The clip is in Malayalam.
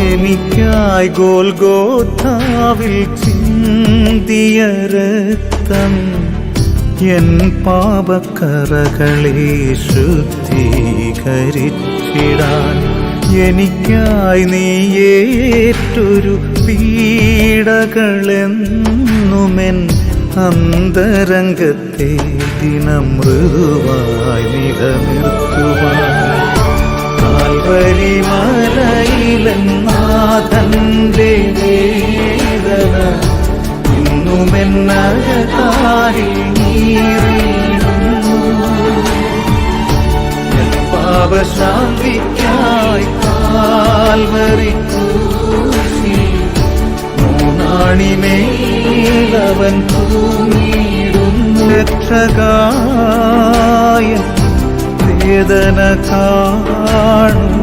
എനിക്കായി ഗോൽഗോഥാവിൽ ചിന്തിയ രക്തം എൻ പാപക്കറകളെ ശുദ്ധീകരിച്ചിടാൻ. എനിക്കായി നീയേറ്റൊരു പീഡകളെന്നുമെൻ അന്തരംഗത്തെ ദിനം മൃദുവായി നിലനിർത്തുവാൻ. കാൽവരി മലയിലെന്നാഥന്റെ വേദന ഇന്നുമെന്നകതാരിൽ പാപശാന്തിക്കായി ക്രൂശിൽ മൂന്നാണിമേലവൻ തൂങ്ങിയിടുന്നു. രക്ഷകായ വേദന കാണും